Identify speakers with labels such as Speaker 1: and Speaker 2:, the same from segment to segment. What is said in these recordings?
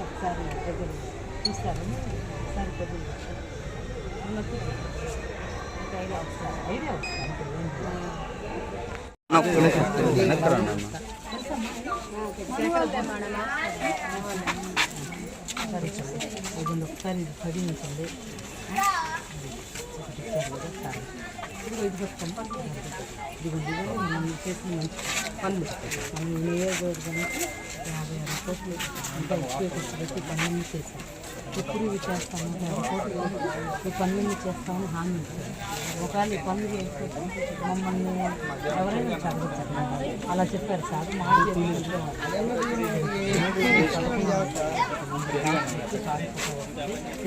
Speaker 1: ఒకసారి దగ్గర చూస్తారని ఒకసారి కొద్దిగా ఐడియా వస్తుంది ఐడియా వస్తుంది సరే సరే. ఒకసారి ఇది చదివించండి ఇప్పుడు ఇది పెట్టుకోండి ఇదిగోండి మనం చేసిన మంచి నియోజకవర్గానికి యాభై ఆరు కోట్లు పెట్టి పనులన్నీ చేశాం ఎప్పుడు ఇవి చేస్తాము యాభై కోట్లు ఈ పనులన్నీ చేస్తామని హామీ ఇచ్చారు ఒకవేళ ఈ పనులు చేయకపోతే మమ్మల్ని ఎవరైనా చదువుతారు అలా చెప్పారు సార్ మా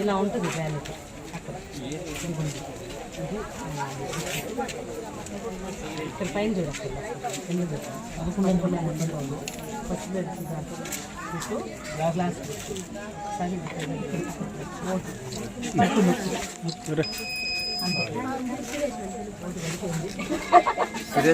Speaker 1: ఇలా ఉంటుంది వ్యాలిటీ అక్కడ ఇక్కడ పైన చూడండి. పదకొండు ఫస్ట్ బెడ్ గ్లాస్ సరే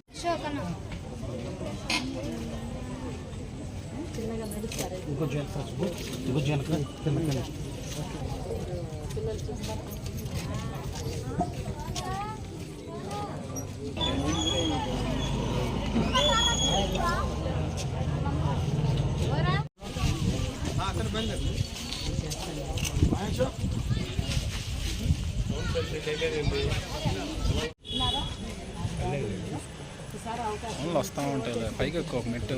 Speaker 2: వస్తూ ఉంటాయి. పైకి ఒక మెట్టు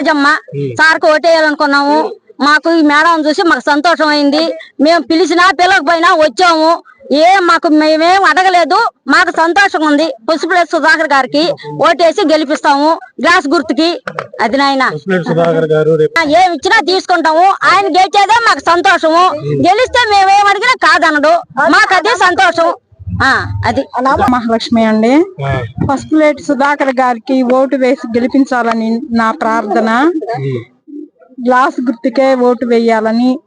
Speaker 3: రాజమ్మ సార్కి ఓటేయాలనుకున్నాము. మాకు ఈ మేడం చూసి మాకు సంతోషం అయింది మేము పిలిచినా పిలవకపోయినా వచ్చాము. ఏం మాకు మేమేం అడగలేదు. మాకు సంతోషం ఉంది పుష్పలేశ్ సుధాకర్ గారికి ఓటేసి గెలిపిస్తాము. గ్లాస్ గుర్తుకి. అది నాయన. ఏమి ఇచ్చినా తీసుకుంటాము. ఆయన గెలిచేదే మాకు సంతోషము. గెలిస్తే మేమేం అడిగినా కాదనడు. మాకు అది సంతోషం. అది.
Speaker 4: మహాలక్ష్మి అండి. ఫస్ట్ ప్లేట్ సుధాకర్ గారికి ఓటు వేసి గెలిపించాలని నా ప్రార్థన. గ్లాస్ గుర్తుకే ఓటు వేయాలని.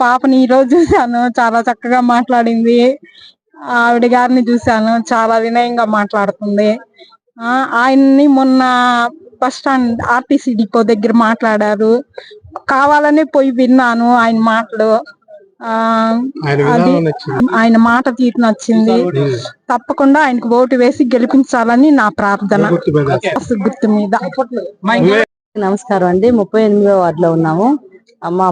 Speaker 4: పాపని ఈ రోజు చూశాను చాలా చక్కగా మాట్లాడింది. ఆవిడ గారిని చూశాను చాలా వినయంగా మాట్లాడుతుంది. ఆ, ఆయన్ని మొన్న బస్ స్టాండ్ ఆర్టీసీ డిపో దగ్గర మాట్లాడారు. కావాలనే పోయి విన్నాను ఆయన మాటలు.
Speaker 5: ఆయన
Speaker 4: మాట తీరు నచ్చింది. తప్పకుండా ఆయనకు ఓటు వేసి గెలిపించాలని నా ప్రార్థన.
Speaker 5: గుర్తు మీద
Speaker 4: గ్లాస్ గుర్తు మీద.
Speaker 1: నమస్కారం అండి. ముప్పై ఎనిమిదో వార్డులో ఉన్నాము. మా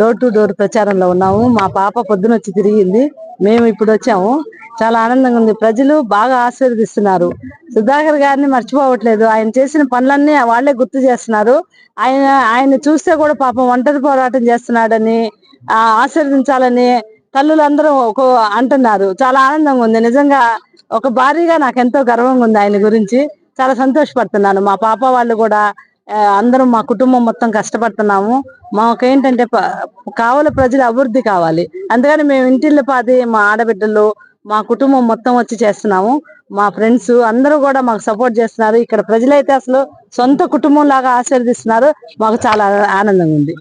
Speaker 1: డోర్ టు డోర్ ప్రచారంలో ఉన్నాము. మా పాప పొద్దున వచ్చి తిరిగింది. మేము ఇప్పుడు వచ్చాము. చాలా ఆనందంగా ఉంది. ప్రజలు బాగా ఆశీర్వదిస్తున్నారు. సుధాకర్ గారిని మర్చిపోవట్లేదు. ఆయన చేసిన పనులన్నీ వాళ్ళే గుర్తు చేస్తున్నారు. ఆయన ఆయన చూస్తే కూడా పాపం ఒంటరి పోరాటం చేస్తున్నాడని ఆశీర్వదించాలని తల్లులందరూ ఒక అంటున్నారు. చాలా ఆనందంగా ఉంది. నిజంగా ఒక భారీగా నాకు ఎంతో గర్వంగా ఉంది ఆయన గురించి. చాలా సంతోషపడుతున్నాను. మా పాప వాళ్ళు కూడా అందరం మా కుటుంబం మొత్తం కష్టపడుతున్నాము. మాకేంటంటే ఏంటంటే కావలి ప్రజలు అభివృద్ధి కావాలి. అందుకని మేము ఇంటిల్లిపాది మా ఆడబిడ్డలు మా కుటుంబం మొత్తం వచ్చి చేస్తున్నాము. మా ఫ్రెండ్స్ అందరూ కూడా మాకు సపోర్ట్ చేస్తున్నారు. ఇక్కడ ప్రజలైతే అసలు సొంత కుటుంబం లాగా ఆశీర్దిస్తున్నారు మాకు చాలా ఆనందంగా ఉంది.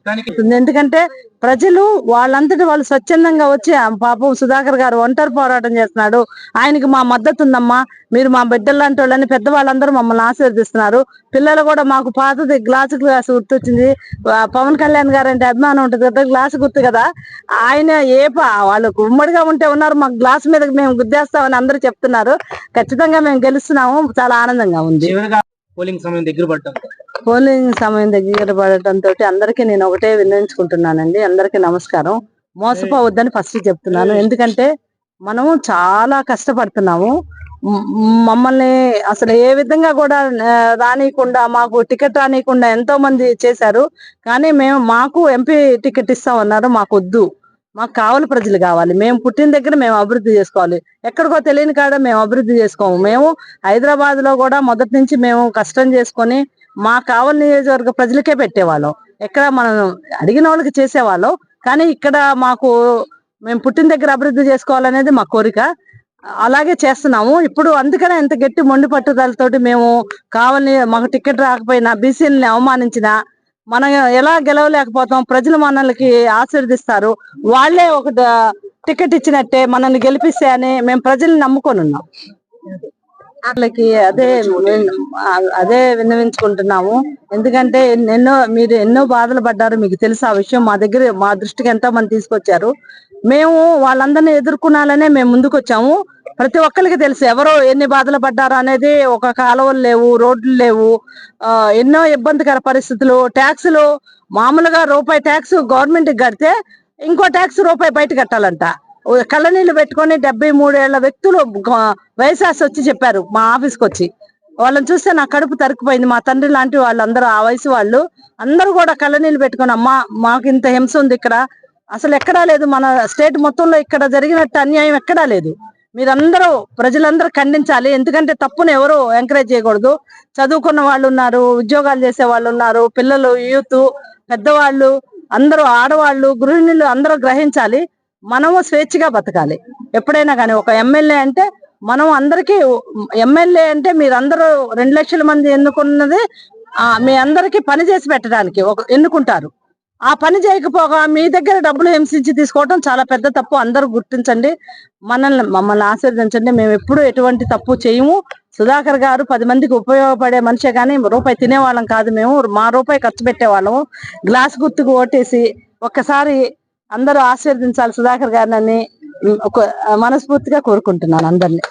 Speaker 1: ఎందుకంటే ప్రజలు వాళ్ళంతటి వాళ్ళు స్వచ్ఛందంగా వచ్చి "ఆ పాపం సుధాకర్ గారు ఒంటరి పోరాటం చేస్తున్నాడు. ఆయనకి మా మద్దతు ఉందమ్మా. మీరు మా బిడ్డలు లాంటి వాళ్ళని పెద్దవాళ్ళందరూ మమ్మల్ని ఆశీర్దిస్తున్నారు పిల్లలు కూడా మాకు పాతది గ్లాసు గ్లాస్ గుర్తొచ్చింది. పవన్ కళ్యాణ్ గారు అంటే అభిమానం ఉంటుంది కదా గ్లాస్ గుర్తు కదా. ఆయన ఏ ప- వాళ్ళు ఉమ్మడిగా ఉంటే ఉన్నారు మాకు గ్లాస్ మీద మేము గుద్దేస్తామని అందరూ చెప్తున్నారు. ఖచ్చితంగా మేము గెలుస్తున్నాము. చాలా ఆనందంగా ఉంది.
Speaker 6: పోలింగ్ సమయం దగ్గర పడ్డాం
Speaker 1: పోలింగ్ సమయం దగ్గర పడటంతో అందరికీ నేను ఒకటే విన్నవించుకుంటున్నానండి. అందరికీ నమస్కారం. మోసపోవద్దని ఫస్ట్ చెప్తున్నాను. ఎందుకంటే మనము చాలా కష్టపడుతున్నాము. మమ్మల్ని అసలు ఏ విధంగా కూడా రానీయకుండా మాకు టికెట్ రానియకుండా ఎంతో మంది చేశారు. కానీ మేము మాకు ఎంపీ టికెట్ ఇస్తామన్నారు. మాకు వద్దు మాకు కావాలి ప్రజలు కావాలి. మేము పుట్టిన దగ్గర మేము అభివృద్ధి చేసుకోవాలి. ఎక్కడికో తెలియని కాడ మేము అభివృద్ధి చేసుకోము. మేము హైదరాబాద్లో కూడా మొదటి నుంచి మేము కష్టం చేసుకొని మా కావలి నియోజకవర్గ ప్రజలకే పెట్టేవాళ్ళం. ఎక్కడ మనం అడిగిన వాళ్ళకి చేసేవాళ్ళం. కానీ ఇక్కడ మాకు మేము పుట్టిన దగ్గర అభివృద్ధి చేసుకోవాలనేది మా కోరిక. అలాగే చేస్తున్నాము. ఇప్పుడు అందుకనే ఎంత గట్టి మొండి పట్టుదలతోటి మేము కావాలని మాకు టికెట్ రాకపోయినా బీసీలని అవమానించినా మనం ఎలా గెలవలేకపోతాం ప్రజలు మనల్ని ఆశీర్దిస్తారు వాళ్ళే ఒక టికెట్ ఇచ్చినట్టే మనల్ని గెలిపిస్తే అని మేము ప్రజల్ని నమ్ముకొని ఉన్నాం. వాళ్ళకి అదే అదే విన్నవించుకుంటున్నాము. ఎందుకంటే ఎన్నో మీరు ఎన్నో బాధలు పడ్డారు మీకు తెలుసు ఆ విషయం. మా దగ్గర మా దృష్టికి ఎంతో మంది తీసుకొచ్చారు. మేము వాళ్ళందరినీ ఎదుర్కొనాలనే మేము ముందుకు వచ్చాము ప్రతి ఒక్కరికి తెలుసు ఎవరో ఎన్ని బాధలు పడ్డారు అనేది ఒక కాలువలు లేవు రోడ్లు లేవు ఎన్నో ఇబ్బందికర పరిస్థితులు. ట్యాక్సులు మామూలుగా రూపాయి ట్యాక్స్ గవర్నమెంట్కి కడితే ఇంకో ట్యాక్స్ రూపాయి బయట కట్టాలంట. ఓ కళ్ళనీళ్ళు పెట్టుకొని డెబ్బై మూడేళ్ళ వ్యక్తులు గ- వైఎస్ఆర్స్ వచ్చి చెప్పారు మా ఆఫీస్కి వచ్చి. వాళ్ళని చూస్తే నా కడుపు తరికిపోయింది. మా తండ్రి లాంటి వాళ్ళందరూ ఆ వయసు వాళ్ళు అందరూ కూడా కళ్ళనీళ్ళు పెట్టుకొని అమ్మా మాకు ఇంత హింస ఉంది ఇక్కడ. అసలు ఎక్కడా లేదు. మన స్టేట్ మొత్తంలో ఇక్కడ జరిగినట్టు అన్యాయం ఎక్కడా లేదు. మీరందరూ ప్రజలందరూ ఖండించాలి. ఎందుకంటే తప్పును ఎవరు ఎంకరేజ్ చేయకూడదు. చదువుకున్న వాళ్ళు ఉన్నారు ఉద్యోగాలు చేసే వాళ్ళు ఉన్నారు పిల్లలు యూత్ పెద్దవాళ్ళు అందరూ ఆడవాళ్ళు గృహిణులు అందరూ గ్రహించాలి. మనము స్వేచ్ఛగా బతకాలి. ఎప్పుడైనా కానీ ఒక ఎమ్మెల్యే అంటే మనం అందరికీ ఎమ్మెల్యే అంటే మీరందరూ రెండు లక్షల మంది ఎన్నుకున్నది మీ అందరికీ పని చేసి పెట్టడానికి ఒక ఎన్నుకుంటారు. ఆ పని చేయకపోగా మీ దగ్గర డబ్బులు హింసించి తీసుకోవడం చాలా పెద్ద తప్పు. అందరూ గుర్తించండి. మనల్ని మమ్మల్ని ఆశీర్వదించండి. మేము ఎప్పుడూ ఎటువంటి తప్పు చేయము. సుధాకర్ గారు పది మందికి ఉపయోగపడే మనిషే కానీ రూపాయి తినేవాళ్ళం కాదు మేము. మా రూపాయి ఖర్చు పెట్టేవాళ్ళము. గ్లాస్ గుర్తుకు ఓటేసి ఒక్కసారి అందరూ ఆశీర్వదించాలి సుధాకర్ గారిని ఒక మనస్ఫూర్తిగా కోరుకుంటున్నాను అందరినీ.